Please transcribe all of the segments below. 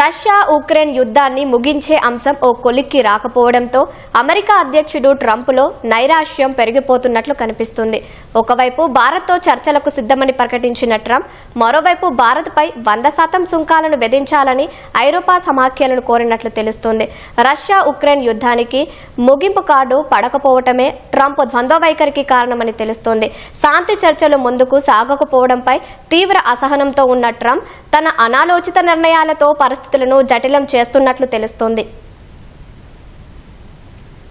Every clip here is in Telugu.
రష్యా ఉక్రెయిన్ యుద్ధాన్ని ముగించే అంశం ఓ కొలిక్కి రాకపోవడంతో అమెరికా అధ్యక్షుడు ట్రంప్లో నైరాశ్యం పెరిగిపోతున్నట్లు కనిపిస్తుంది. ఒకవైపు భారత్తో చర్చలకు సిద్ధమని ప్రకటించిన ట్రంప్ మరోవైపు భారత్పై వంద శాతం సుంకాలను విధించాలని ఐరోపా సమాఖ్యలను కోరినట్లు తెలుస్తోంది. రష్యా ఉక్రెయిన్ యుద్ధానికి ముగింపు కార్డు పడకపోవటమే ట్రంప్ ద్వంద్వ వైఖరికి కారణమని తెలుస్తోంది. శాంతి చర్చలు ముందుకు సాగకపోవడంపై తీవ్ర అసహనంతో ఉన్న ట్రంప్ తన అనాలోచిత నిర్ణయాలతో పరిస్థితి పరిస్థితులను జటిలం చేస్తున్నట్లు తెలుస్తోంది.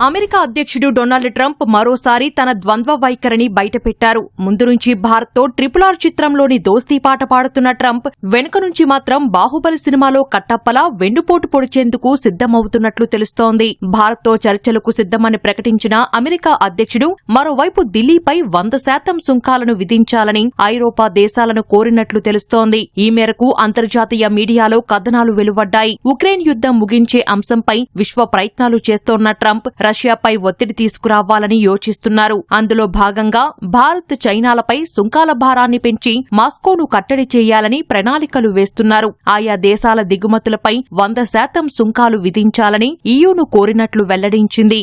అమెరికా అధ్యక్షుడు డొనాల్డ్ ట్రంప్ మరోసారి తన ద్వంద్వ వైఖరిని బయటపెట్టారు. ముందు నుంచి భారత్తో ట్రిపుల్ ఆర్ చిత్రంలోని దోస్తీ పాట పాడుతున్న ట్రంప్ వెనుక నుంచి మాత్రం బాహుబలి సినిమాలో కట్టప్పలా వెన్నుపోటు పొడిచేందుకు సిద్దమవుతున్నట్లు తెలుస్తోంది. భారత్తో చర్చలకు సిద్దమని ప్రకటించిన అమెరికా అధ్యక్షుడు మరోవైపు ఢిల్లీపై వంద శాతం సుంకాలను విధించాలని ఐరోపా దేశాలను కోరినట్లు తెలుస్తోంది. ఈ మేరకు అంతర్జాతీయ మీడియాలో కథనాలు వెలువడ్డాయి. ఉక్రెయిన్ యుద్ధం ముగించే అంశంపై విశ్వ ప్రయత్నాలు చేస్తోన్న ట్రంప్ రష్యాపై ఒత్తిడి తీసుకురావాలని యోచిస్తున్నారు. అందులో భాగంగా భారత్ చైనాలపై సుంకాల భారాన్ని పెంచి మాస్కోను కట్టడి చేయాలని ప్రణాళికలు వేస్తున్నారు. ఆయా దేశాల దిగుమతులపై వంద శాతం సుంకాలు విధించాలని ఈయూను కోరినట్లు వెల్లడించింది.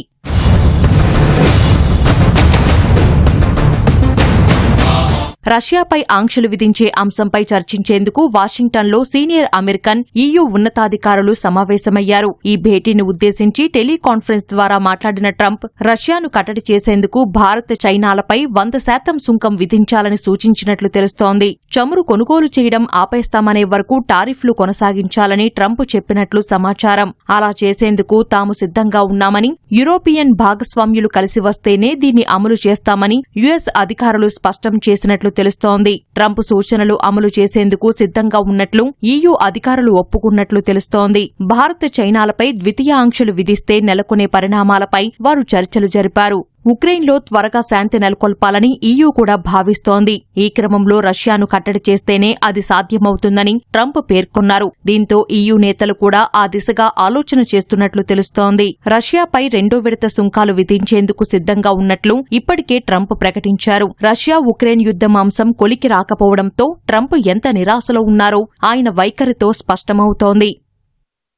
రష్యాపై ఆంక్షలు విధించే అంశంపై చర్చించేందుకు వాషింగ్టన్లో సీనియర్ అమెరికన్ ఈయూ ఉన్నతాధికారులు సమావేశమయ్యారు. ఈ భేటీని ఉద్దేశించి టెలికాన్ఫరెన్స్ ద్వారా మాట్లాడిన ట్రంప్ రష్యాను కట్టడి చేసేందుకు భారత్ చైనాలపై వంద శాతం సుంకం విధించాలని సూచించినట్లు తెలుస్తోంది. చమురు కొనుగోలు చేయడం ఆపేస్తామనే వరకు టారిఫ్లు కొనసాగించాలని ట్రంప్ చెప్పినట్లు సమాచారం. అలా చేసేందుకు తాము సిద్ధంగా ఉన్నామని యూరోపియన్ భాగస్వామ్యులు కలిసి వస్తేనే దీన్ని అమలు చేస్తామని యుఎస్ అధికారులు స్పష్టం చేసినట్లు తెలుస్తోంది. ట్రంప్ సూచనలు అమలు చేసేందుకు సిద్ధంగా ఉన్నట్లు ఈయూ అధికారులు ఒప్పుకున్నట్లు తెలుస్తోంది. భారత్ చైనాలపై ద్వితీయ ఆంక్షలు విధిస్తే నెలకొనే పరిణామాలపై వారు చర్చలు జరిపారు. ఉక్రెయిన్లో త్వరగా శాంతి నెలకొల్పాలని ఈయూ కూడా భావిస్తోంది. ఈ క్రమంలో రష్యాను కట్టడి చేస్తేనే అది సాధ్యమవుతుందని ట్రంప్ పేర్కొన్నారు. దీంతో ఈయూ నేతలు కూడా ఆ దిశగా ఆలోచన చేస్తున్నట్లు తెలుస్తోంది. రష్యాపై రెండో విడత సుంకాలు విధించేందుకు సిద్ధంగా ఉన్నట్లు ఇప్పటికే ట్రంప్ ప్రకటించారు. రష్యా ఉక్రెయిన్ యుద్ధం అంశం కొలికి రాకపోవడంతో ట్రంప్ ఎంత నిరాశలో ఉన్నారో ఆయన వైఖరితో స్పష్టమవుతోంది.